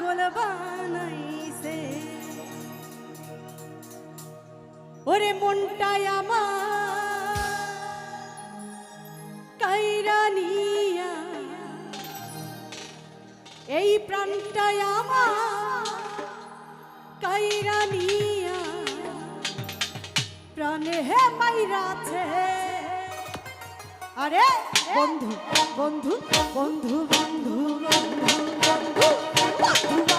পাগল বানাইছে ওরে মনটাই আমার কাইরানিয়া এই প্রাণটাই আমার কাইরানিয়া প্রাণে হে মাইরাছে আরে বন্ধু বন্ধু বন্ধু বন্ধু বন্ধু বন্ধু। Woo!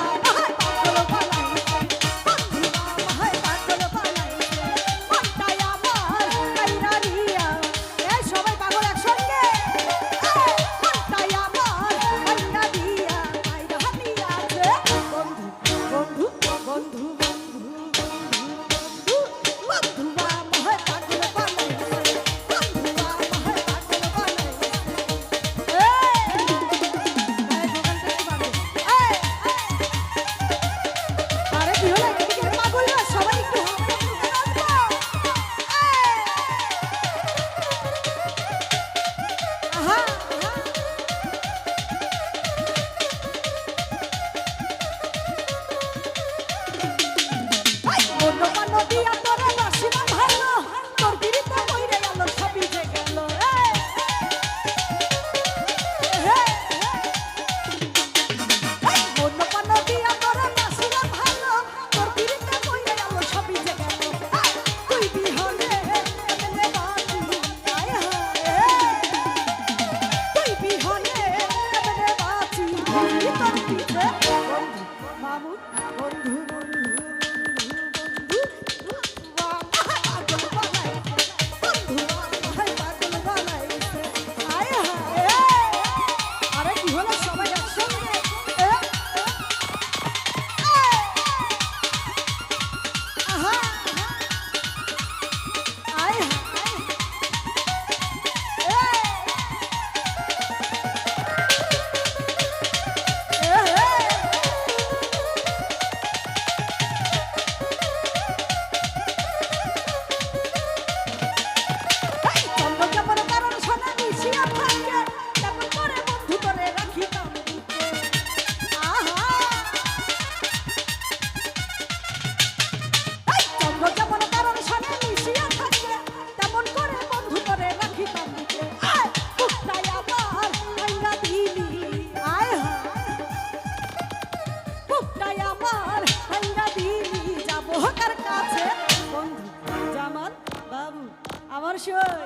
Y a you.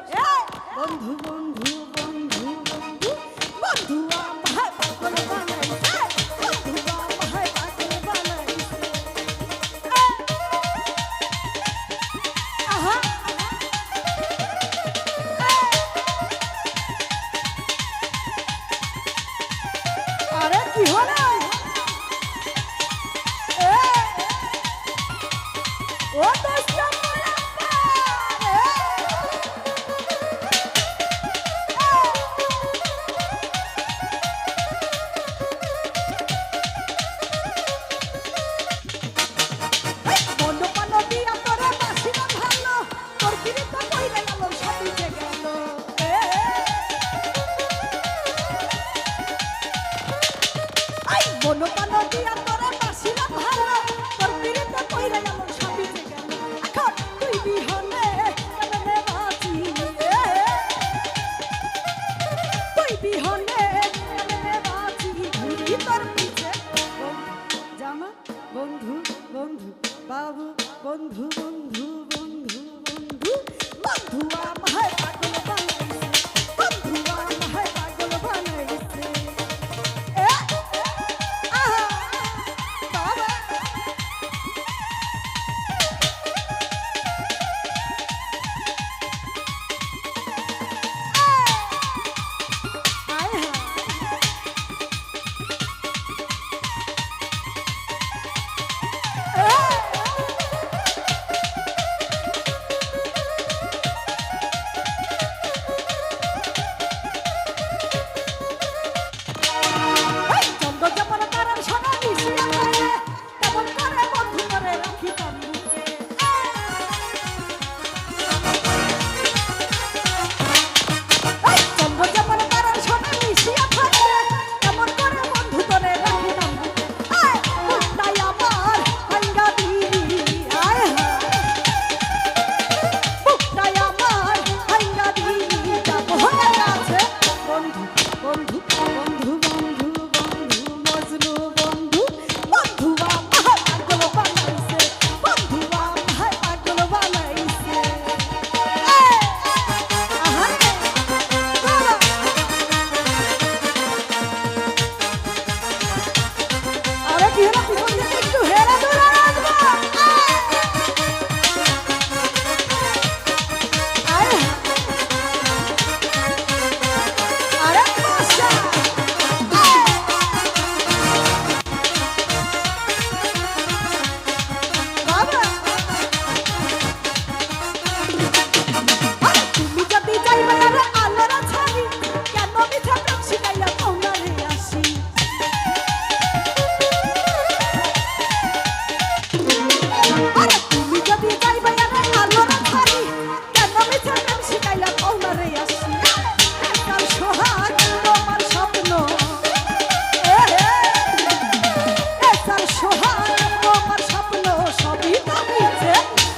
বন্ধু বন্ধু বন্ধু বন্ধু বন্ধু আমার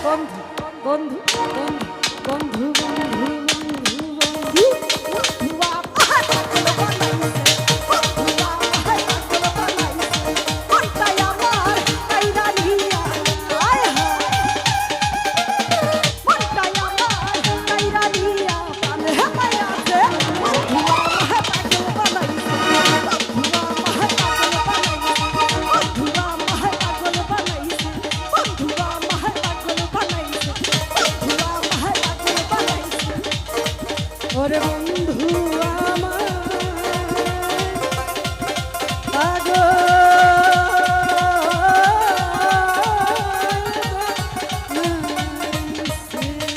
বন্ধু বন্ধু বন্ধু। ওরে বন্ধু আমার। পাগল